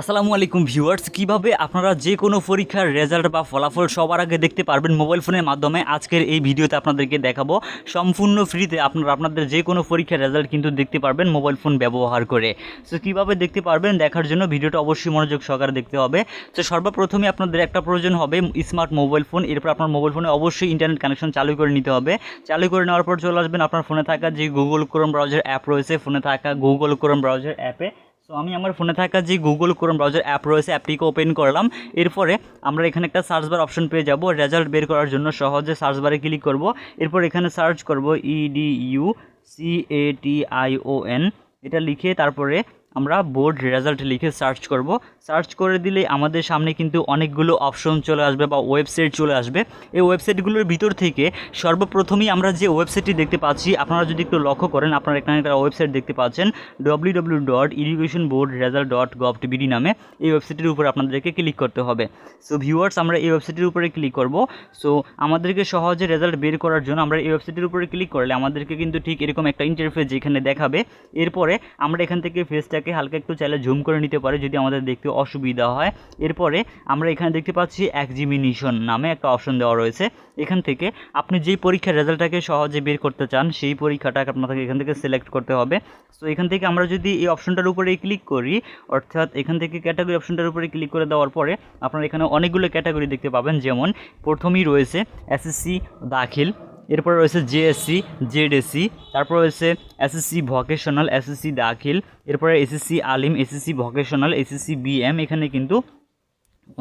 আসসালামু আলাইকুম ভিউয়ার্স, কীভাবে আপনারা যে কোনো পরীক্ষার রেজাল্ট বা ফলাফল সবার আগে দেখতে পারবেন মোবাইল ফোনের মাধ্যমে, আজকের এই ভিডিওতে আপনাদেরকে দেখাবো। সম্পূর্ণ ফ্রিতে আপনারা আপনাদের যে কোনো পরীক্ষার রেজাল্ট কিন্তু দেখতে পারবেন মোবাইল ফোন ব্যবহার করে। সো কীভাবে দেখতে পারবেন, দেখার জন্য ভিডিওটা অবশ্যই মনোযোগ সহকারে দেখতে হবে। তো সর্বপ্রথমে আপনাদের একটা প্রয়োজন হবে, স্মার্ট মোবাইল ফোন, এরপর আপনার মোবাইল ফোনে অবশ্যই ইন্টারনেট কানেকশন চালু করে নিতে হবে। চালু করে নেওয়ার পর চলে আসবেন আপনার ফোনে থাকা যে গুগল ক্রোম ব্রাউজার অ্যাপ রয়েছে, ফোনে থাকা গুগল ক্রোম ব্রাউজার অ্যাপে সো আমি আমার ফোনে থাকা যে গুগল ক্রোম ব্রাউজার অ্যাপ রয়েছে অ্যাপটিকে ওপেন করলাম। এরপরে আমরা এখানে একটা সার্চ বার অপশন পেয়ে যাব। রেজাল্ট বের করার জন্য সহজে সার্চ বারে ক্লিক করব। এরপর এখানে সার্চ করব E D U C A T I O N এটা লিখে তারপরে আমরা বোর্ড রেজাল্ট লিখে সার্চ করব। সার্চ করে দিলে আমাদের সামনে কিন্তু অনেকগুলো অপশন চলে আসবে বা ওয়েবসাইট চলে আসবে। এই ওয়েবসাইটগুলোর ভিতর থেকে সর্বপ্রথমেই আমরা যে ওয়েবসাইটটি দেখতে পাচ্ছি, আপনারা যদি একটু লক্ষ্য করেন, আপনারা এখানে একটা ওয়েবসাইট দেখতে পাচ্ছেন W W dot education board result dot gov T B D নামে। এই ওয়েবসাইটের উপরে আপনাদেরকে ক্লিক করতে হবে। সো ভিউয়ার্স আমরা এই ওয়েবসাইটের উপরে ক্লিক করব। সো আমাদেরকে সহজে রেজাল্ট বের করার জন্য আমরা এই ওয়েবসাইটের উপরে ক্লিক করলে আমাদেরকে কিন্তু ঠিক এরকম একটা ইন্টারফেস যেখানে দেখাবে। এরপরে আমরা এখান থেকে ফেসটাকে হালকা একটু চাইলে ঝুম করে নিতে পারে যদি আমাদের দেখতে অসুবিধা হয়। এরপরে আমরা এখানে দেখতে পাচ্ছি এক্সিমিনেশন নামে একটা অপশন দেওয়া রয়েছে। এখান থেকে আপনি যেই পরীক্ষার রেজাল্টটাকে সহজে বের করতে চান, সেই পরীক্ষাটাকে আপনাকে এখান থেকে সিলেক্ট করতে হবে। সো এখান থেকে আমরা যদি এই অপশনটার উপরে ক্লিক করি, অর্থাৎ এখান থেকে ক্যাটাগরি অপশনটার উপরে ক্লিক করে দেওয়ার পরে আপনারা এখানে অনেকগুলো ক্যাটাগরি দেখতে পাবেন। যেমন প্রথমেই রয়েছে এসএসসি দাখিল এরপর রয়েছে জেএসসি জেডএসসি তারপর রয়েছে এসএসসি ভকেশনাল এসএসসি দাখিল এরপরে SSC Alim SSC vocational SSC BM এখানে কিন্তু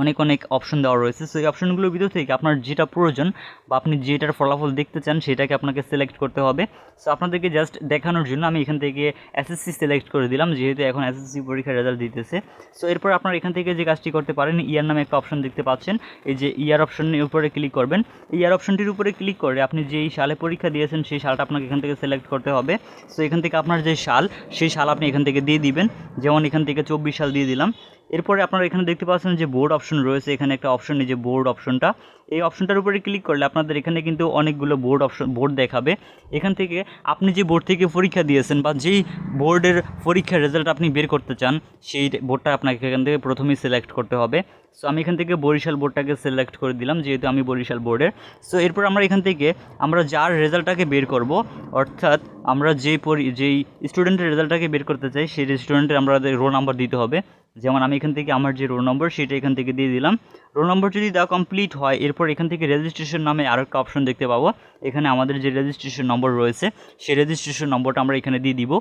অনেক অনেক অপশন দেওয়া রয়েছে। সেই অপশনগুলোর ভিতর থেকে আপনার যেটা প্রয়োজন বা আপনি যেটার ফলাফল দেখতে চান, সেটাকে আপনাকে সিলেক্ট করতে হবে। সো আপনাদেরকে জাস্ট দেখানোর জন্য আমি এখান থেকে এসএসসি সিলেক্ট করে দিলাম, যেহেতু এখন এসএসসি পরীক্ষার রেজাল্ট দিতেছে। সো এরপর আপনার এখান থেকে যে কাজটি করতে পারেন ইয়ার নামে একটা অপশন দেখতে পাচ্ছেন। এই যে ইয়ার অপশনের উপরে ক্লিক করবেন। ইয়ার অপশনটির উপরে ক্লিক করে আপনি যেই সালে পরীক্ষা দিয়েছেন, সেই সালটা আপনাকে এখান থেকে সিলেক্ট করতে হবে। সো এখান থেকে আপনার যে সাল, সেই সাল আপনি এখান থেকে দিয়ে দিবেন। যেমন এখান থেকে চব্বিশ সাল দিয়ে দিলাম। এরপরে আপনারা এখানে দেখতে পাচ্ছেন যে বোর্ড অপশন রয়েছে। এখানে একটা অপশন এই যে বোর্ড অপশনটা এই অপশনটার উপরে ক্লিক করলে আপনাদের এখানে কিন্তু অনেকগুলো বোর্ড অপশন বোর্ড দেখাবে। এখান থেকে আপনি যে বোর্ড থেকে পরীক্ষা দিয়েছেন বা যেই বোর্ডের পরীক্ষার রেজাল্ট আপনি বের করতে চান, সেই বোর্ডটা আপনাকে এখান থেকে প্রথমেই সিলেক্ট করতে হবে। সো আমি এখান থেকে বরিশাল বোর্ডটাকে সিলেক্ট করে দিলাম, যেহেতু আমি বরিশাল বোর্ডের সো এরপর আমরা এখান থেকে আমরা যার রেজাল্টটাকে বের করব, অর্থাৎ আমরা যেই পরি, যেই স্টুডেন্টের রেজাল্টটাকে বের করতে চাই, সেই স্টুডেন্টের আমাদের রোল নাম্বার দিতে হবে। যেমন আমি এখান থেকে আমার যে রোল নম্বর সেটা এখান থেকে দিয়ে দিলাম। রোল নম্বর যদি দেওয়া কমপ্লিট হয়। এরপর এখান থেকে রেজিস্ট্রেশন নামে আরও একটা অপশন দেখতে পাবো। এখানে আমাদের যে রেজিস্ট্রেশন নম্বর রয়েছে, সেই রেজিস্ট্রেশন নম্বরটা আমরা এখানে দিয়ে দিব।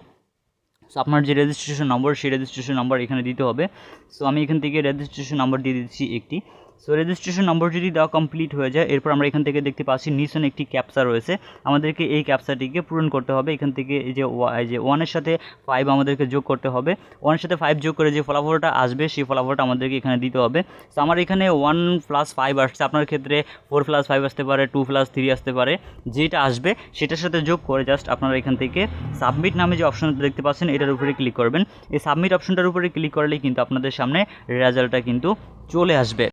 সো আপনার যে রেজিস্ট্রেশন নম্বর সেই রেজিস্ট্রেশন নম্বর এখানে দিতে হবে। সো আমি এখান থেকে রেজিস্ট্রেশন নম্বর দিয়ে দিচ্ছি একটি। সো রেজিস্ট্রেশন নম্বর যদি দেওয়া কমপ্লিট হয়ে যায়, এরপর আমরা এখান থেকে দেখতে পাচ্ছি নিচনে একটি ক্যাপসা রয়েছে। আমাদেরকে এই ক্যাপসাটিকে পূরণ করতে হবে। এখান থেকে এই যে যে ওয়ানের সাথে ফাইভ আমাদেরকে যোগ করতে হবে। ওয়ানের সাথে ফাইভ যোগ করে যে ফলাফলটা আসবে, সেই ফলাফলটা আমাদেরকে এখানে দিতে হবে। সো আমার এখানে ওয়ান প্লাস ফাইভ আসছে। আপনার ক্ষেত্রে ফোর প্লাস ফাইভ আসতে পারে টু প্লাস থ্রি আসতে পারে। যেটা আসবে, সেটার সাথে যোগ করে জাস্ট আপনারা এখান থেকে সাবমিট নামে যে অপশনটা দেখতে পাচ্ছেন, এটার উপরে ক্লিক করবেন। এই সাবমিট অপশনটার উপরে ক্লিক করলেই কিন্তু আপনাদের সামনে রেজাল্টটা কিন্তু চলে আসবে।